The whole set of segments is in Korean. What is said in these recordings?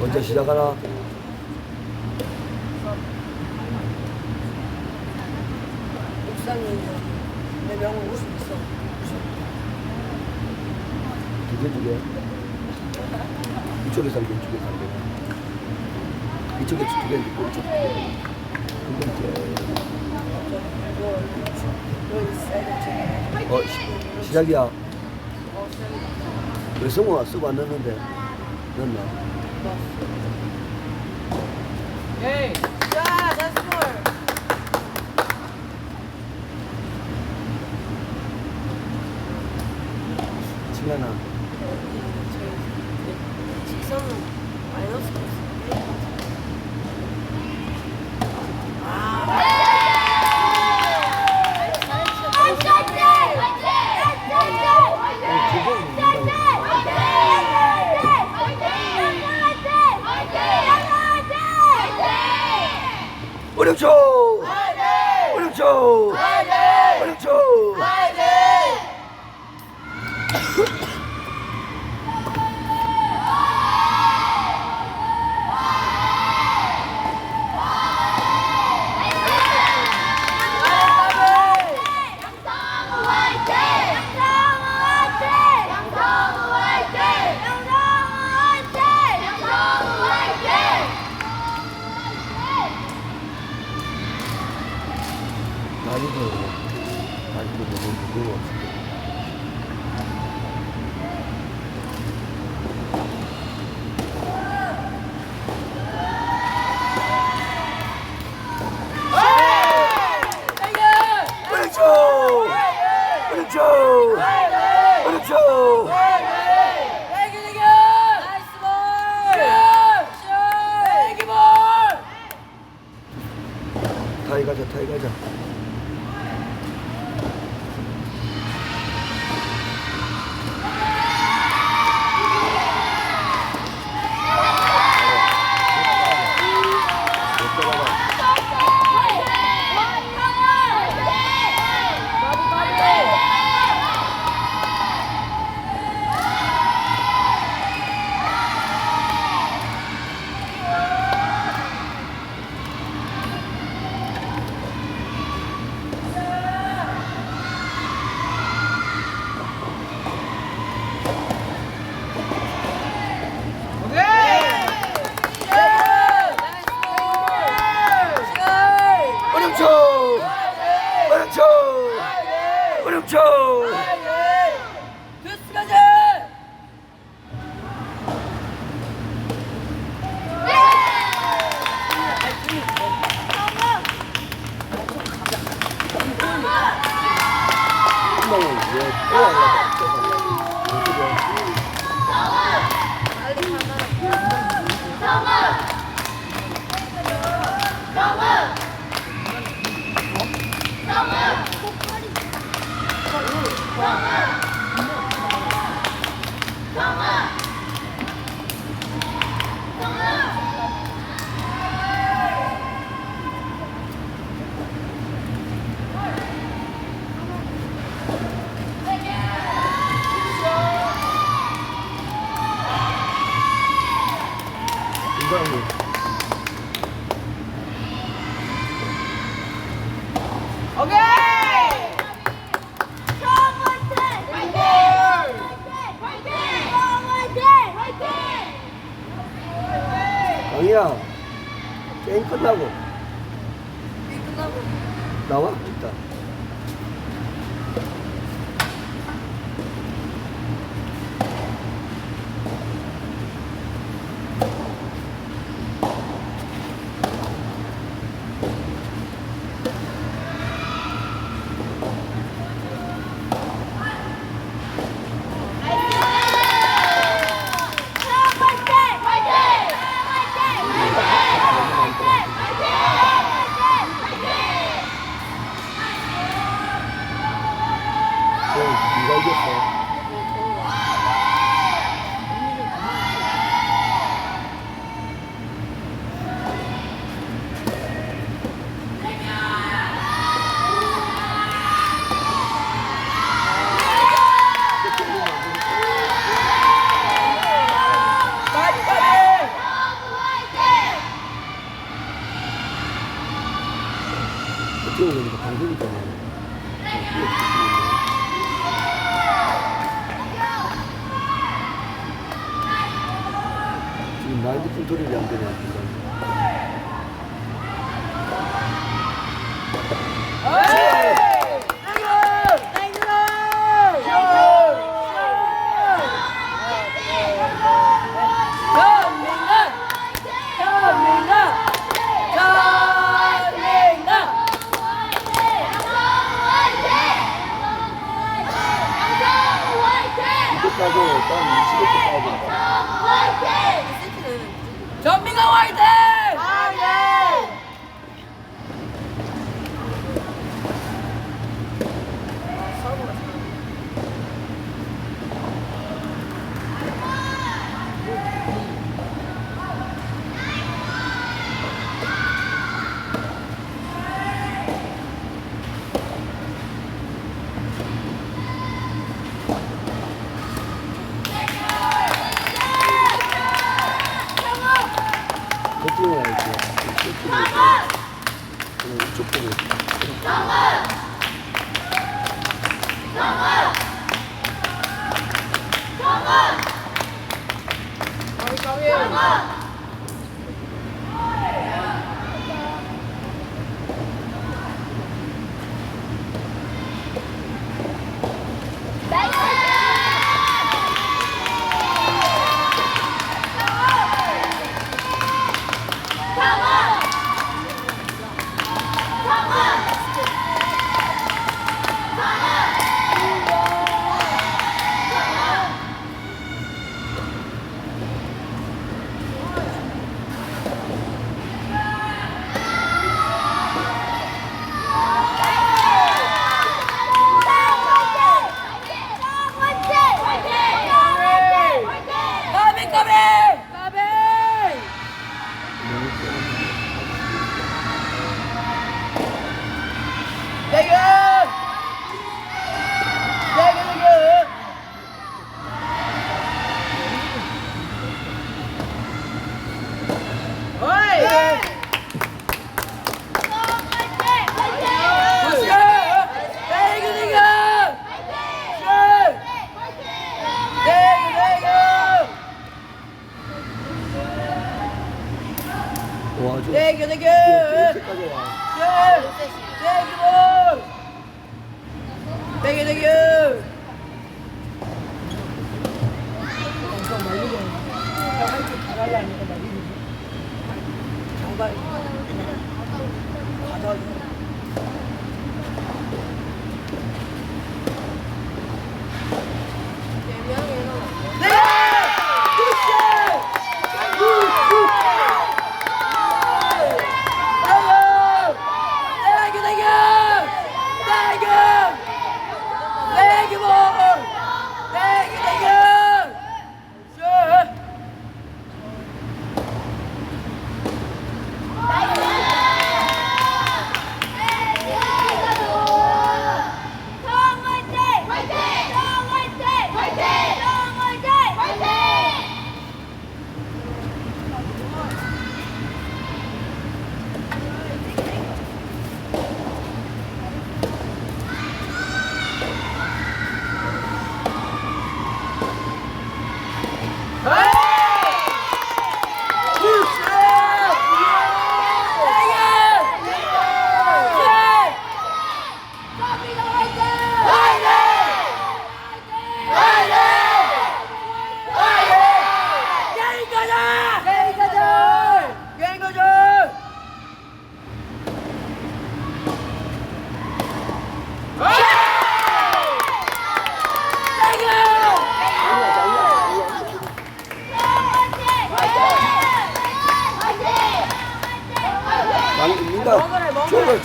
언제 시작하나? 옥상에 내 명을 올수 있어. 두 개, 두 개. 이쪽에 살게, 이쪽에 살게. 이쪽에 두 개, 있고, 이쪽에 두 개. 두 번째. 어, 시, 시작이야. 왜 성우가 쓰고 안 넣는데? 넣나? 에이, 자, 다시 볼. 칭하나. 어렵죠? 어렵죠? 타이 가자, 타이 가자. 어 강이야. 게임 끝나고. 나와 일단 마인드 컨트 안 되네. 중간 그쪽으로 와야지. 이쪽으로. 그럼 이쪽으로. 까비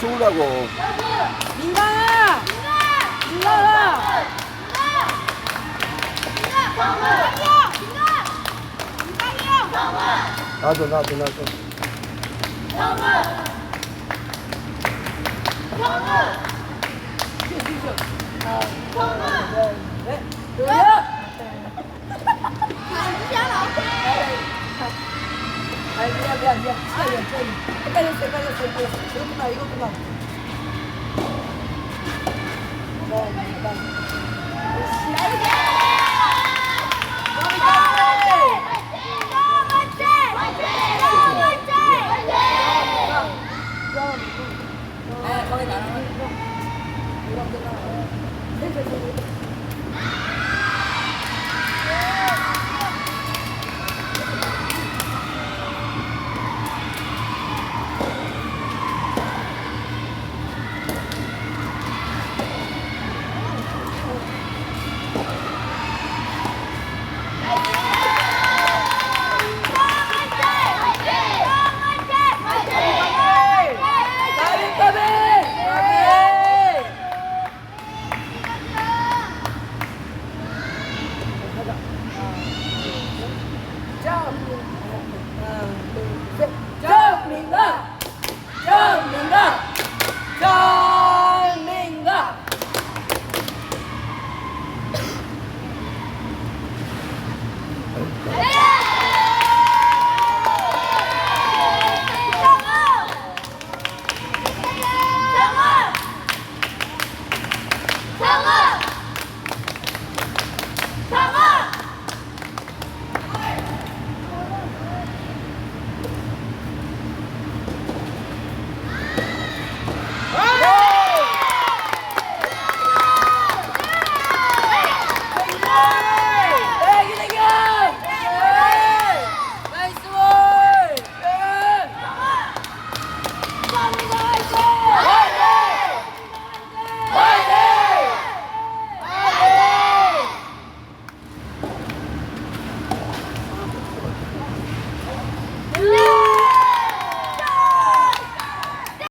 좋으라고. 민강아! 민강아! 나도 나도 나도. 아 미안 미안 미안 시간 미안 시간 헷갈렸어 헷갈렸어 헷갈렸어 이거구나 이거구나 네, 네.